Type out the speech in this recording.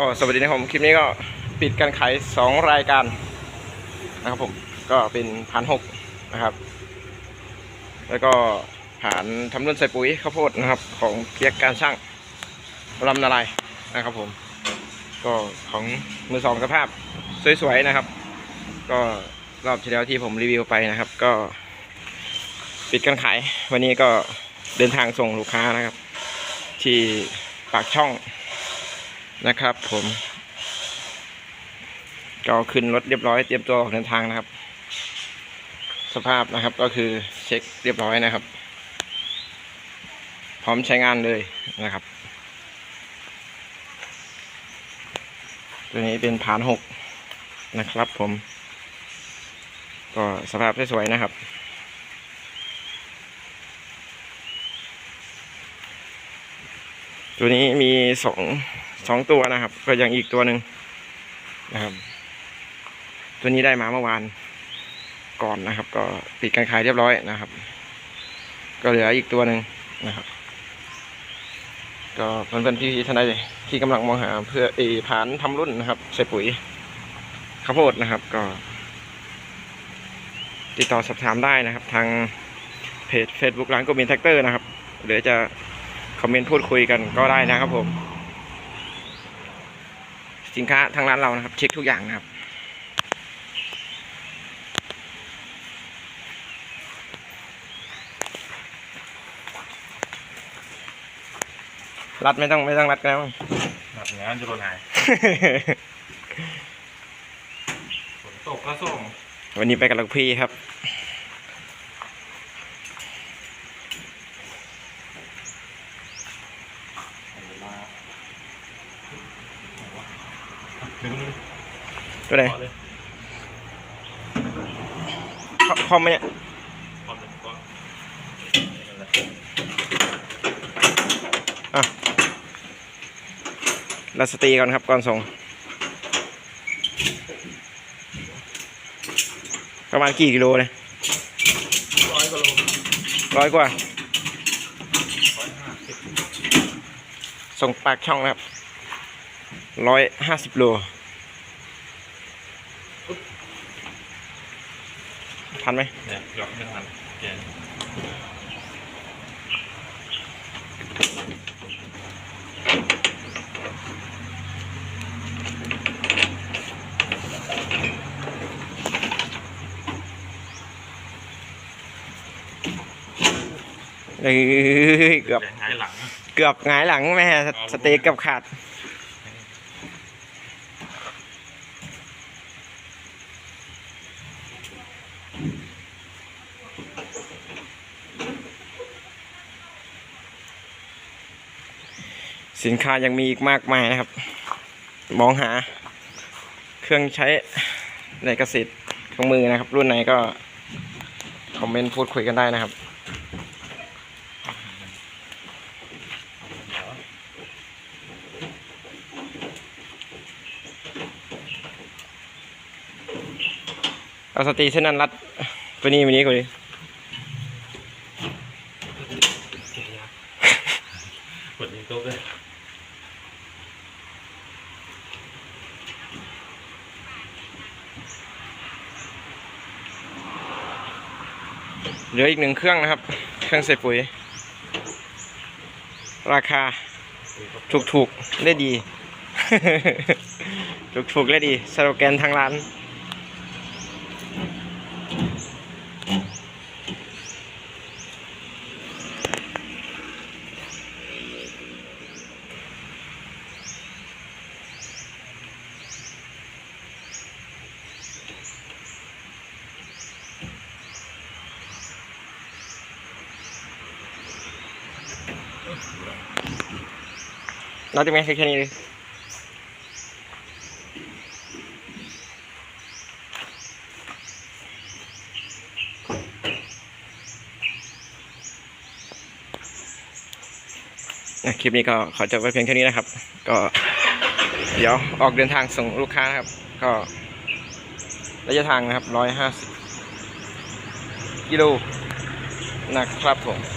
ก็สวัสดีนะครับผมคลิปนี้ก็ปิดการขายสองรายการนะครับผมก็เป็นผ่านหกนะครับ แล้วก็ผ่านทำรุ่นใส่ปุ๋ยข้าวโพดนะครับ ของเกียกการช่างลำนาลายนะครับผม ก็ของมือสองสภาพสวยๆนะครับ ก็รอบที่แล้วที่ผมรีวิวไปนะครับ ก็ปิดการขาย วันนี้ก็เดินทางส่งลูกค้านะครับ ที่ปากช่อง นะครับ ผมก็ขึ้นรถเรียบร้อยเตรียมตัวออกเดินทางนะครับ สภาพนะครับก็คือเช็คเรียบร้อยนะครับ พร้อมใช้งานเลยนะครับ ตัวนี้เป็นผานหกนะครับ ผม ก็สภาพสวยๆนะครับตัวนี้มีสอง สองตัวนะครับ ก็ยังอีกตัวหนึ่งนะครับ ตัวนี้ได้มาเมื่อวานก่อนนะครับ ก็ปิดการขายเรียบร้อยนะครับ ก็เหลืออีกตัวหนึ่งนะครับ ก็เพื่อนๆพี่ท่านใดที่กำลังมองหาเพื่อเออผานทำรุ่นนะครับ ใส่ปุ๋ยข้าวโพดนะครับ ก็ ติดต่อสอบถามได้นะครับ ทางเพจ Facebook ร้านกบินแท็กเตอร์นะครับหรือจะคอมเมนต์พูดคุยกันก็ได้นะครับผม สินค้าทางร้านเรานะครับ เช็คทุกอย่างนะครับรัดไม่ต้องไม่ต้องรัดก็ได้มั้งหนักงานจะโดนหายฝนตกก็ส่งวันนี้ไปกับลูกพี่ครับ ดึงตัวไหนต่อเลยคคอมไหมเนี่ยพร้อมเลยก็รัดสตรีก่อนครับก่อนส่ง ประมาณกี่กิโลเลยร้อยกว่าโลร้อยกว่าร้อยห้าสิบส่งปากช่องนะครับ ร้อยห้าสิบโลทันไหมเนี่ยยกไม่ทันแกนเอ้ยเกือบแกนหงายหลัง เกือบหงายหลังแม่สสเต็กเกับขาด สินค้ายังมีอีกมากมายนะครับ มองหาเครื่องใช้ในเกษตรเครื่องมือนะครับ รุ่นไหนก็คอมเมนต์พูดคุยกันได้นะครับเอาสตีเส้นนั้นรัดตัวนี้วันนี้ก่อนดิ กดยิงโต๊ะเลย เหลืออีกหนึ่งเครื่องนะครับ เครื่องใส่ปุ๋ย ราคาถูกๆได้ดี ถูกถูกๆได้ดีสโลแกนทางร้าน เราจะไม่แค่นี้เลยอะคลิปนี้ก็ขอจบไว้เพียงแค่นี้นะครับ ก็เดี๋ยวออกเดินทางส่งลูกค้านะครับ ก็ระยะทางนะครับร้อยห้าสิบกิโลนะครับผม